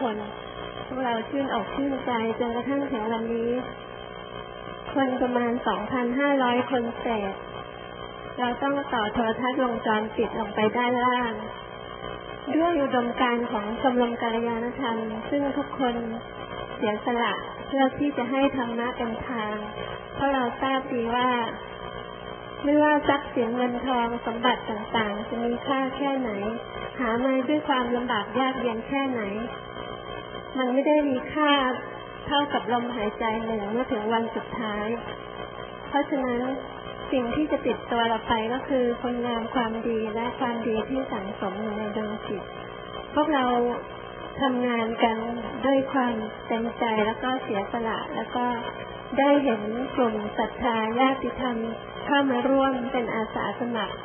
คนพวกเราชื่นอกชื่นใจจนกระทั่งถึงวันนี้ คนประมาณ 2,500 คนเศษ เราต้องต่อโทรทัศน์วงจรปิดลงไปด้านล่าง ด้วยอุดมการของชมรมกาลยานธรรม ซึ่งทุกคนเสียสละเพื่อที่จะให้ธรรมะเป็นทาง เพราะเราทราบดีว่าไม่ว่าทรัพย์สินเงินทองสมบัติต่างๆ จะมีค่าแค่ไหน หามาด้วยความลำบากยากเย็นแค่ไหน มันไม่ได้มีค่าเท่ากับลมหายใจหนึ่งเมื่อถึงวันสุดท้าย เพราะฉะนั้นสิ่งที่จะติดตัวเราไปก็คือคุณงามความดีและความดีที่สั่งสมอยู่ในดวงจิต พวกเราทำงานกันด้วยความเต็มใจแล้วก็เสียสละ แล้วก็ได้เห็นกลุ่มศรัทธาญาติธรรมเข้ามาร่วมเป็นอาสาสมัคร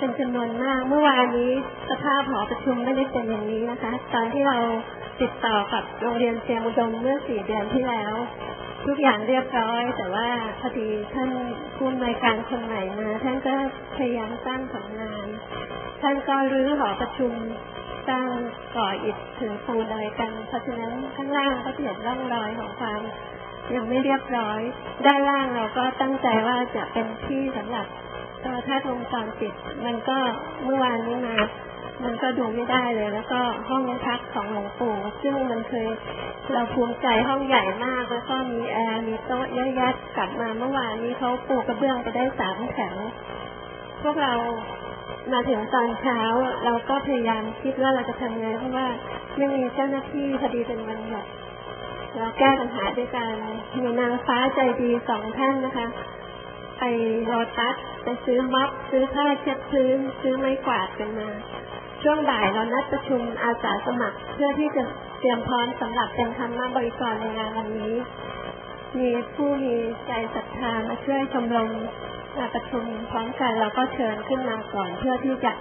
เป็นจำนวนมาก เมื่อวานนี้สภาพหอประชุมไม่ได้เป็นอย่างนี้นะคะ ตอนที่เราติดต่อกับโรงเรียนเตรียมอุดมเมื่อสี่เดือนที่แล้ว ทุกอย่างเรียบร้อย แต่ว่าพอดีท่านผู้อำนวยการคนใหม่มาท่านก็พยายามสร้างผลงาน ท่านก็รื้อหอประชุมสร้างก่ออิฐถึงปูนอะไรกัน เพราะฉะนั้นข้างล่างก็จะเห็นร่องรอยของความยังไม่เรียบร้อย ด้านล่างเราก็ตั้งใจว่าจะเป็นที่สำหรับ โทรทัศน์วงจรปิดมันก็เมื่อวานนี้มามันก็ดูไม่ได้เลย แล้วก็ห้องพักของหลวงปู่ซึ่งมันเคยเราภูมิใจห้องใหญ่มาก แล้วก็มีแอร์มีโต๊ะเยอะแยะกลับมาเมื่อวานนี้เขาปูกระเบื้องไปได้สามแถวพวกเรามาถึงตอนเช้า เราก็พยายามคิดว่าเราจะทำไงเพราะว่าไม่มีเจ้าหน้าที่พอดีเป็นวันหยุดเราแก้ปัญหาด้วยการมีนางฟ้าใจดีสองท่านนะคะ ไปโรตัส ไปซื้อม็อบซื้อผ้าเช็ดพื้น ซื้อไม้กวาดกันมา ช่วงบ่ายเรานัดประชุมอาสาสมัคร เพื่อที่จะเตรียมพร้อมสำหรับเป็นธรรมบริกรในงานวันนี้ มีผู้มีใจศรัทธามาช่วยชมรมมาประชุมพร้อมกันเราก็เชิญขึ้นมาก่อนเพื่อที่จะ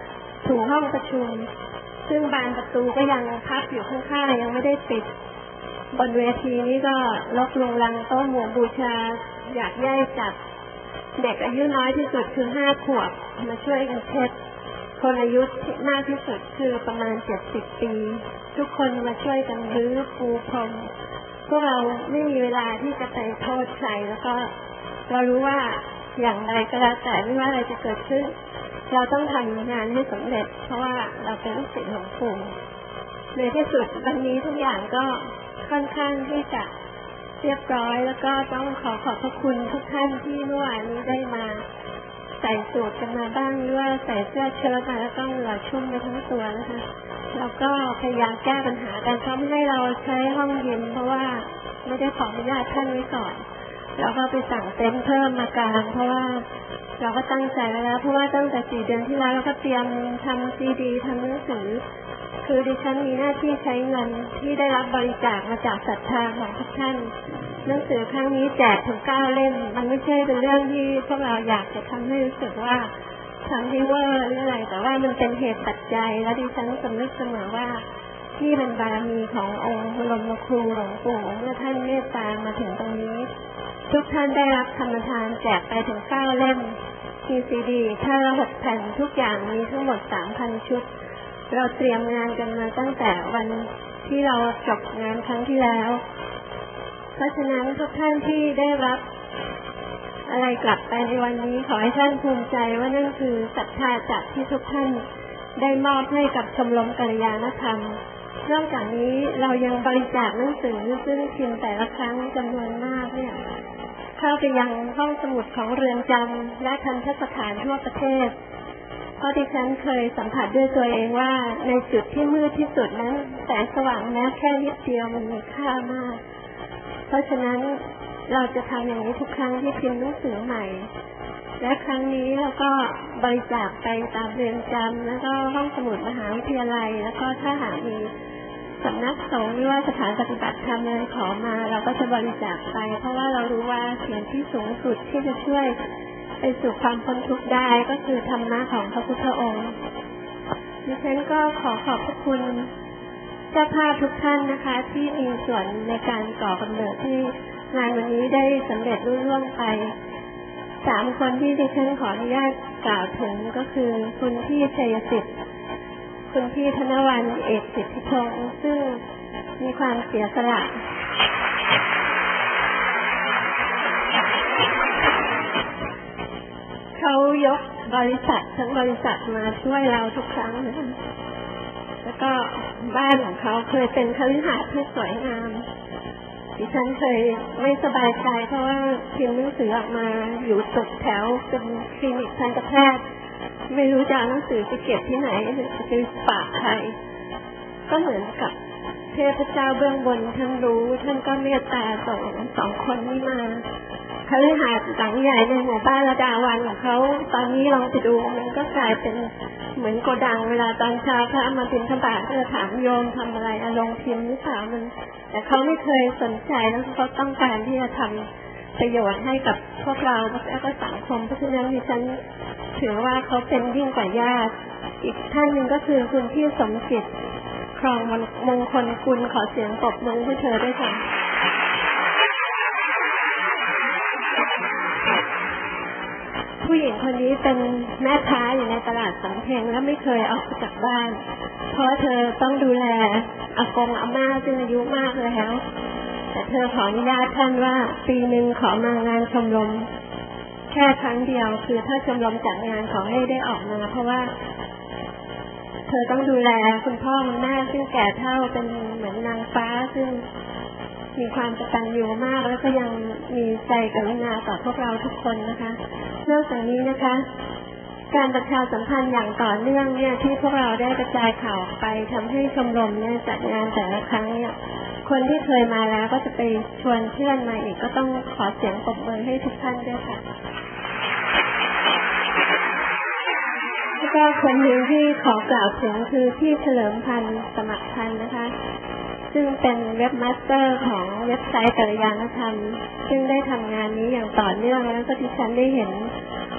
ถูห้องประชุม ซึ่งบานประตูก็ยังพับอยู่ข้างๆยังไม่ได้ปิด บนเวทีนี้ก็ลกลงลังโต๊ะหมู่บูชา อยากย่ายจับ เด็กอายุน้อยที่สุดคือห้าขวบมาช่วยกันเช็ดคนอายุมากที่สุดคือประมาณเจ็ดสิบปี ทุกคนมาช่วยกันรื้อปูพรมพวกเราไม่มีเวลาที่จะไปโทษใครแล้วก็เรารู้ว่าอย่างไรก็แล้วแต่ไม่ว่าอะไรจะเกิดขึ้น เราต้องทำงานให้สำเร็จ เพราะว่าเราเป็นลูกศิษย์ของปู่ในที่สุดวันนี้ทุกอย่างก็ค่อนข้างที่จะ เรียบร้อย แล้วก็ต้องขอขอบพระคุณทุกท่านที่เมื่อวานนี้ได้มา ใส่สูทกันมาบ้างหรือว่าใส่เสื้อเชิ้ตมาแล้วก็เหงื่อชุ่มไปทั้งตัวนะคะ แล้วก็พยายามแก้ปัญหากันเขาไม่ให้เราใช้ห้องเย็นเพราะว่าไม่ได้ขออนุญาตท่านไว้ก่อนเราก็ไปสั่งเต็นท์เพิ่มมากลางเพราะว่าเราก็ตั้งใจแล้วเพราะว่าตั้งแต่สี่เดือนที่แล้วเราก็เตรียมทำซีดีทำหนังสือ คือดิฉันมีหน้าที่ใช้เงินที่ได้รับบริจาคมาจากศรัทธาของทุกท่านหนังสือครั้งนี้แจกถึงเก้าเล่ม มันไม่ใช่เป็นเรื่องที่พวกเราอยากจะทำให้รู้สึกว่าทำให้เวอร์หรืออะไร แต่ว่ามันเป็นเหตุปัจจัย และดิฉันสำนึกเสมอว่าที่เป็นบารมีขององค์บรมครูหลวงปู่เมื่อท่านเมตตามาถึงตรงนี้ ทุกท่านได้รับธรรมทานแจกไปถึงเก้าเล่มมีซีดีท่าหกแผ่นทุกอย่างมีทั้งหมดสามพันชุด เราเตรียมงานกันมาตั้งแต่วันที่เราจบงานครั้งที่แล้ว เพราะฉะนั้นทุกท่านที่ได้รับอะไรกลับไปในวันนี้ขอให้ท่านภูมิใจว่านั่นคือศรัทธาจากที่ทุกท่านได้มอบให้กับชมรมกัลยาณธรรม นอกจากนี้เรายังบริจาคหนังสือซึ่งพิมพ์แต่ละครั้งจำนวนมากเนี่ยเข้าไปยังห้องสมุดของเรือนจำและทันทสถานทั่วประเทศ เพราะดิฉันเคยสัมผัสด้วยตัวเองว่าในจุดที่มืดที่สุดนั้นแสงสว่างแม้แค่นิดเดียวมันมีค่ามาก เพราะฉะนั้นเราจะทำอย่างนี้ทุกครั้งที่พิมพ์หนังสือใหม่ และครั้งนี้เราก็บริจาคไปตามเรือนจำแล้วก็ห้องสมุดมหาวิทยาลัย แล้วก็ถ้าหากมีสำนักสงฆ์หรือว่าสถานปฏิบัติธรรมอะไรขอมา เราก็จะบริจาคไป เพราะว่าเรารู้ว่าเสิ่งที่สูงสุดที่จะช่วย ไปสู่ความพ้นทุกข์ได้ก็คือธรรมะของพระพุทธองค์ดิฉันก็ขอขอบพระคุณเจ้าภาพทุกท่านนะคะ ที่มีส่วนในการก่อกำเนิดที่งานวันนี้ได้สำเร็จรุ่ร่วงไปสามคนที่ดิฉันขออนุญาตกล่าวถึงก็คือคุณพี่ชัยสิทธิ์คุณพี่ธนวันเอกสิทธิพงศ์ซึ่งมีความเสียสละ บริษัททั้งบริษัทมาช่วยเราทุกครั้งนะแล้วก็บ้านของเขาเคยเป็นคฤหาสน์ที่สวยงามดิฉันเคยไม่สบายใจเพราะว่าพิมพ์หนังสือออกมาอยู่ตึกแถวเป็นคลินิกทันตแพทย์ไม่รู้จะเอาหนังสือไปเก็บที่ไหนจะไปฝากใครก็เหมือนกับเทพเจ้าเบื้องบนท่านรู้ท่านก็เมตตาส่งสองคนนี้มา คฤหาสน์หลังใหญ่ในหมู่บ้านระดาวันของเขา ตอนนี้ลองไปดูมันก็กลายเป็นเหมือนโกดังเวลาตอนเช้าพระมาบิณฑบาตก็จะถามโยมทำอะไรอารมณ์พิมพ์หรือเปล่ามัน แต่เขาไม่เคยสนใจแล้วเขาต้องการที่จะทำประโยชน์ให้กับพวกเราแล้วก็สังคมเพราะฉะนั้นดิฉันถือว่าเขาเป็นยิ่งกว่าญาติ อีกท่านหนึ่งก็คือคุณพี่สมจิตครองมงคลคุณขอเสียงปรบมือให้เธอด้วยค่ะ ผู้หญิงคนนี้เป็นแม่ค้าอยู่ในตลาดสำเพ็งและไม่เคยออกจากบ้าน เพราะเธอต้องดูแลอากงอาม่าซึ่งอายุมากแล้ว แต่เธอขออนุญาตท่านว่าปีหนึ่งขอมางานชมรมแค่ครั้งเดียวคือถ้าชมรมจัดงานขอให้ได้ออกมา เพราะว่า เธอต้องดูแลคุณพ่อคุณแม่ซึ่งแก่เท่าเป็นเหมือนนางฟ้าซึ่ง มีความกตัญญูมาก แล้วก็ยังมีใจกรุณาต่อพวกเราทุกคนนะคะนอกจากนี้นะคะ การประชาสัมพันธ์อย่างต่อเนื่องเนี่ยที่พวกเราได้กระจายข่าวไปทำให้ชมรมเนี่ยจัดงานแต่ละครั้งเนี่ยคนที่เคยมาแล้วก็จะไปชวนเพื่อนมาอีกก็ต้องขอเสียงปรบมือให้ทุกท่านด้วยค่ะ แล้ว ก็คนหนึ่งที่ขอกล่าวถึงคือพี่เฉลิมพันธ์สมัครพันธ์นะคะ ซึ่งเป็นเว็บมาสเตอร์ของเว็บไซต์กัลยาณธรรม ซึ่งได้ทำงานนี้อย่างต่อเนื่องแล้วก็ที่ฉันได้เห็น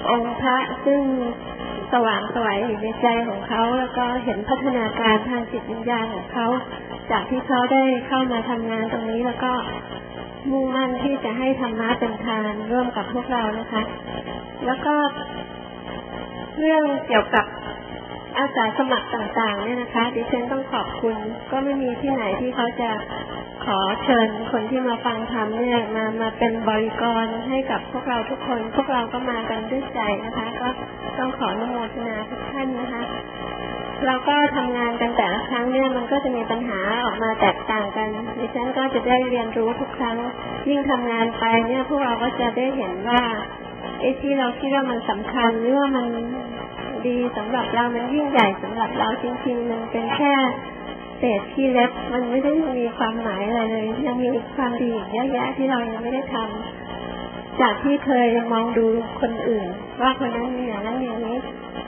องค์พระซึ่งสว่างสวยอยู่ในใจของเขา แล้วก็เห็นพัฒนาการทางจิตวิญญาณของเขา จากที่เขาได้เข้ามาทำงานตรงนี้แล้วก็มุ่งมั่นที่จะให้ธรรมะเป็นทานร่วมกับพวกเรานะคะ แล้วก็ เรื่องเกี่ยวกับอาสาสมัครต่างๆเนี่ยนะคะ ดิฉันต้องขอบคุณ ก็ไม่มีที่ไหนที่เขาจะขอเชิญคนที่มาฟังธรรมเนี่ยมามาเป็นบริกรให้กับพวกเราทุกคน พวกเราก็มากันด้วยใจนะคะ ก็ต้องขออนุโมทนาทุกท่านนะคะ เราก็ทำงานกันแต่ละครั้งเนี่ยมันก็จะมีปัญหาออกมาแตกต่างกัน ดิฉันก็จะได้เรียนรู้ทุกครั้งยิ่งทำงานไปเนี่ยพวกเราก็จะได้เห็นว่า ไอ้ที่เราคิดว่ามันสำคัญหรือว่ามันดีสำหรับเรา มันยิ่งใหญ่สำหรับเราจริงๆ มันเป็นแค่เศษที่เล็กมันไม่ได้มีความหมายอะไรเลย ยังมีความดีอีกเยอะแยะที่เรายังไม่ได้ทำจากที่เคยมองดูคนอื่น ว่าคนนั้นมีอย่างนั้นอย่างนี้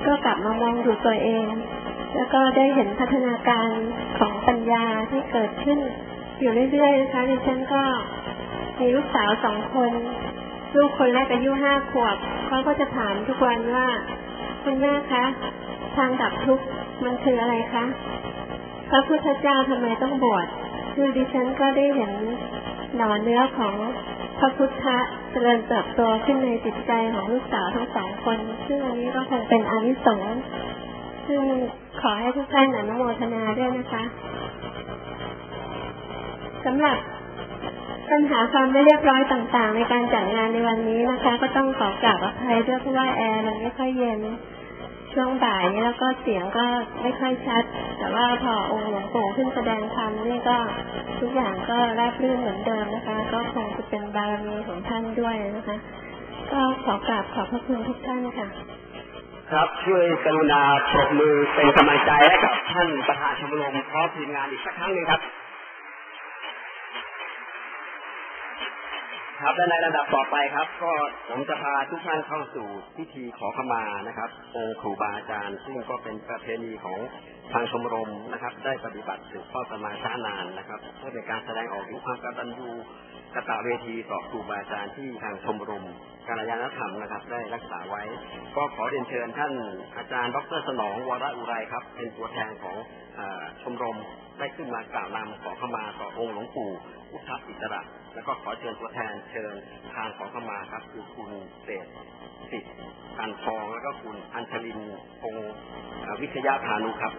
ก็กลับมามองดูตัวเอง แล้วก็ได้เห็นพัฒนาการของปัญญาที่เกิดขึ้นอยู่เรื่อยๆนะคะดิฉันก็มีลูกสาวสองคน ลูกคนแรกอายุห้าขวบเขาก็จะถามทุกวันว่าคุณแม่คะทางดับทุกข์มันคืออะไรคะพระพุทธเจ้าทำไมต้องบวชคือดิฉันก็ได้เห็นหน่อเนื้อของพระพุทธะเจริญเติบโตขึ้นในจิตใจของลูกสาวทั้งสองคน ซึ่งอันนี้ก็คงเป็นอนิสงส์ซึ่งขอให้ทุกท่านอนุโมทนาด้วยนะคะสำหรับ ปัญหาความไม่เรียบร้อยต่างๆ ในการจัดงานในวันนี้นะคะ ก็ต้องขอกราบอภัยด้วยเพราะว่าแอร์มันไม่ค่อยเย็นช่วงบ่ายนี้แล้วก็เสียงก็ไม่ค่อยชัด แต่ว่าพอองค์หลวงปู่ขึ้นแสดงธรรมนี่ก็ทุกอย่างก็ราบรื่นเหมือนเดิมนะคะ ก็คงจะเป็นบารมีของท่านด้วยนะคะ ก็ขอกราบขอบพระคุณทุกท่านค่ะ ครับช่วยกรุณาปรบมือเป็นกำลังใจให้กับท่านประธานชมรมพร้อมทีมงานอีกสักครั้งหนึ่งครับ ครับและในระดับต่อไปครับ ก็ผมจะพาทุกท่านเข้าสู่พิธีขอขมานะครับองค์ครูบาอาจารย์ซึ่งก็เป็นประเพณีของทางชมรมนะครับ ได้ปฏิบัติสืบทอดกันมาช้านานนะครับเพื่อเป็นการแสดงออกถึงความกตัญญูกตเวทีต่อครูบาอาจารย์ที่ทางชมรมการยานธรรมนะครับ ได้รักษาไว้ ก็ขอเรียนเชิญท่านอาจารย์ ดรสนองวรอุไรครับ เป็นตัวแทนของอชมรมได้ขึ้นมากล่าวนำขอขมาต่อองค์หลวงปู่ พุทธอิสระ แล้วก็ขอเชิญตัวแทนเชิญทางขอขมาครับ คือคุณเศษสิทธิ์กันทองแล้วก็คุณอัญชลินพงวิทยาพานุครับ